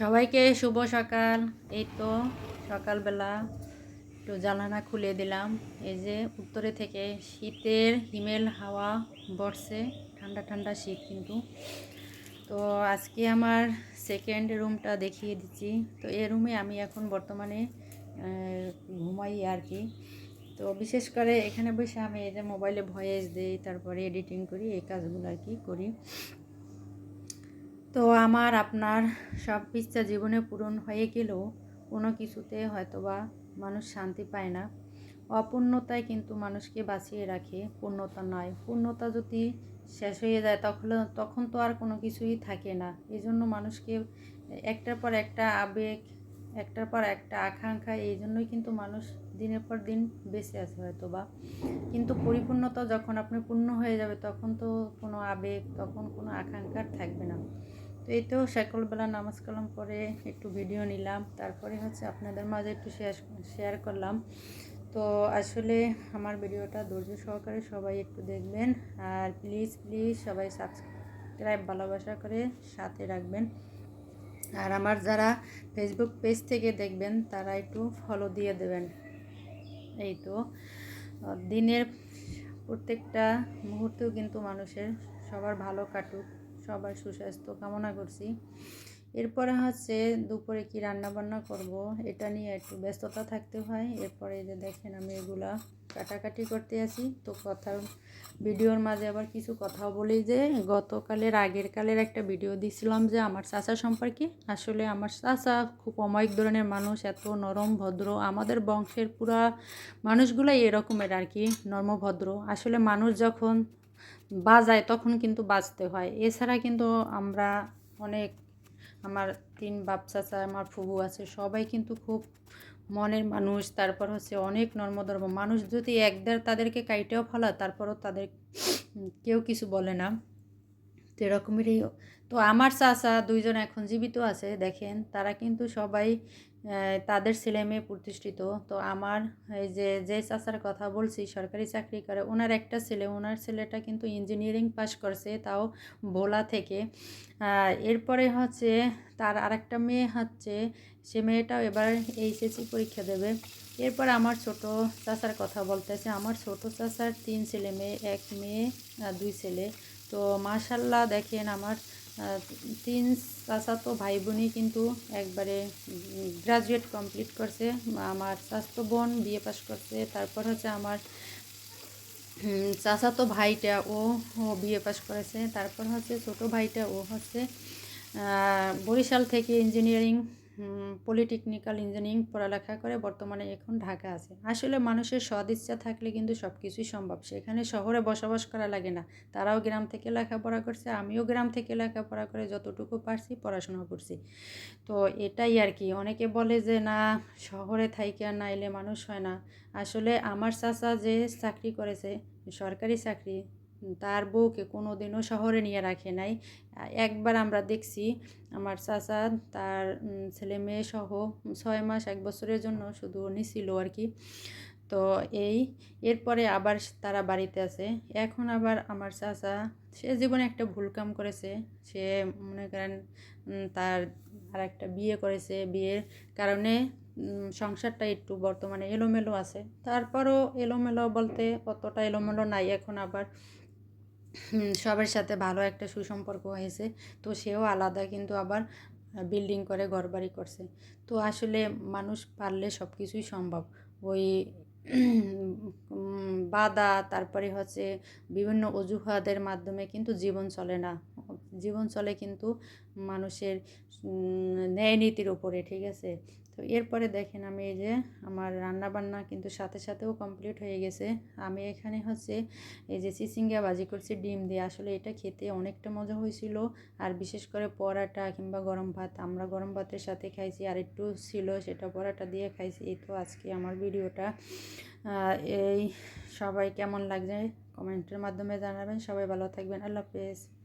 সবাইকে শুভ সকাল। এই তো সকালবেলা একটু জানালা খুলে দিলাম। এই যে উত্তরে থেকে শীতের হিমেল হাওয়া বর্ষে, ঠান্ডা ঠান্ডা শীত কিন্তু। তো আজকে আমার সেকেন্ড রুমটা দেখিয়ে দিচ্ছি। তো এই রুমে আমি এখন বর্তমানে ঘুমাই আর কি। তো বিশেষ করে এখানে বসে আমি এই যে মোবাইলে ভয়েস দিই, তারপরে এডিটিং করি, এই কাজগুলো আর কি করি। তো আমার, আপনার সব ইচ্ছা জীবনে পূরণ হয়ে গেলেও কোনো কিছুতে হয়তোবা মানুষ শান্তি পায় না। অপূর্ণতায় কিন্তু মানুষকে বাঁচিয়ে রাখে, পূর্ণতা নয়। পূর্ণতা যদি শেষ হয়ে যায় তখন তখন তো আর কোনো কিছুই থাকে না। এই জন্য মানুষকে একটার পর একটা আবেগ, একটার পর একটা আকাঙ্ক্ষা এই জন্যই কিন্তু মানুষ দিনের পর দিন বেঁচে আছে হয়তো বা কিন্তু পরিপূর্ণতা যখন আপনি পূর্ণ হয়ে যাবে, তখন তো কোনো আবেগ, তখন কোনো আকাঙ্ক্ষার থাকবে না। তো এই তো সকালবেলা নামাজ কালাম করে একটু ভিডিও নিলাম, তারপরে হচ্ছে আপনাদের মাঝে একটু শেয়ার শেয়ার করলাম। তো আসলে আমার ভিডিওটা ধৈর্য সহকারে সবাই একটু দেখবেন, আর প্লিজ প্লিজ সবাই সাবস্ক্রাইব ভালোবাসা করে সাথে রাখবেন। আর আমার যারা ফেসবুক পেজ থেকে দেখবেন, তারা একটু ফলো দিয়ে দেবেন। এই তো দিনের প্রত্যেকটা মুহূর্তেও কিন্তু মানুষের সবার ভালো কাটুক। সবার সুস্বাস্থ্য কামনা করছি। এরপরে হচ্ছে দুপুরে কি রান্না বান্না করব এটা নিয়ে একটু ব্যস্ততা থাকতে হয়। এরপরে যে দেখেন আমি এগুলা কাটাকাটি করতে আসি তো কথা ভিডিওর মাঝে আবার কিছু কথাও বলি যে, গতকালের আগের কালের একটা ভিডিও দিছিলাম যে আমার চাচা সম্পর্কে। আসলে আমার চাচা খুব অমায়িক ধরনের মানুষ, এত নরম, ভদ্র। আমাদের বংশের পুরা মানুষগুলাই এরকমের আর কি, নর্মভদ্র। আসলে মানুষ যখন বাজায় তখন কিন্তু বাঁচতে হয়। এছাড়া কিন্তু আমরা অনেক, আমার তিন বাপ চাচা, আমার ফুবু আছে, সবাই কিন্তু খুব মনের মানুষ। তারপর হচ্ছে অনেক নর্মধর্ম মানুষ। যদি একদের তাদেরকে কাইটেও ফেলা তারপরও তাদের কেউ কিছু বলে না। তো এরকমেরই তো আমার চাচা দুইজন এখন জীবিত আছে, দেখেন। তারা কিন্তু সবাই তাদের ছেলে মেয়ে প্রতিষ্ঠিত। তো আমার এই যে যে চাচার কথা বলছি, সরকারি চাকরি করে, ওনার একটা ছেলে, ওনার ছেলেটা কিন্তু ইঞ্জিনিয়ারিং পাশ করছে তাও ভোলা থেকে। এরপরে হচ্ছে তার আরেকটা মেয়ে হচ্ছে, সে মেয়েটাও এবার এইচএসসি পরীক্ষা দেবে। এরপর আমার ছোট চাচার কথা বলতেছে, আমার ছোট চাচার তিন ছেলে মেয়ে, এক মেয়ে দুই ছেলে। তো মাশাল্লাহ দেখেন আমার তিন চাচাতো ভাই বোনই কিন্তু একবারে গ্রাজুয়েট কমপ্লিট করছে। আমার স্বাস্থ্য বোন বিএ পাস করছে। তারপর হচ্ছে আমার চাচাতো ভাইটা, ও ও বিএ পাস করেছে। তারপর হচ্ছে ছোট ভাইটা, ও হচ্ছে বরিশাল থেকে ইঞ্জিনিয়ারিং পলিটেকনিক্যাল ইঞ্জিনিয়ারিং পড়ালেখা করে বর্তমানে এখন ঢাকা আছে। আসলে মানুষের সদিচ্ছা থাকলে কিন্তু সব কিছুই সম্ভব। সেখানে শহরে বসবাস করা লাগে না। তারাও গ্রাম থেকে লেখাপড়া করছে, আমিও গ্রাম থেকে লেখাপড়া করে যতটুকু পারছি পড়াশোনা করছি। তো এটাই আর কি। অনেকে বলে যে, না, শহরে থাইকে না এলে মানুষ হয় না। আসলে আমার চাচা যে চাকরি করেছে, সরকারি চাকরি তার বউকে কোনো দিনও শহরে নিয়ে রাখে নাই। একবার আমরা দেখছি আমার চাচা, তার ছেলে মেয়ে সহ ছয় মাস, এক বছরের জন্য শুধু নিছিল আর কি। তো এই, এরপরে আবার তারা বাড়িতে আছে। এখন আবার আমার চাচা, সে জীবনে একটা ভুল কাম করেছে। সে, মনে করেন তার আর একটা বিয়ে করেছে। বিয়ের কারণে সংসারটা একটু বর্তমানে এলোমেলো আছে। তারপরও এলোমেলো বলতে অতটা এলোমেলো নাই। এখন আবার সবার সাথে ভালো একটা সুসম্পর্ক হয়েছে। তো সেও আলাদা, কিন্তু আবার বিল্ডিং করে, ঘরবাড়ি করছে। তো আসলে মানুষ পারলে সব কিছুই সম্ভব। ওই বাধা, তারপরে হচ্ছে বিভিন্ন অজুহাতের মাধ্যমে কিন্তু জীবন চলে না। জীবন চলে কিন্তু মানুষের ন্যায় নীতির উপরে, ঠিক আছে? তো এরপরে দেখেন আমি এই যে আমার রান্না বান্না কিন্তু সাথে সাথেও কমপ্লিট হয়ে গেছে। আমি এখানে হচ্ছে এই যে চিচিঙ্গা ভাজি করছি, ডিম দিয়ে। আসলে এটা খেতে অনেকটা মজা হয়েছিল। আর বিশেষ করে পরাটা কিংবা গরম ভাত, আমরা গরম ভাতের সাথে খাইছি আর একটু ছিল সেটা পরাটা দিয়ে খাইছি। এই তো আজকে আমার ভিডিওটা। এই সবাই কেমন লাগছে? কমেন্টের মাধ্যমে জানাবেন। সবাই ভালো থাকবেন। আল্লাহ হাফেজ।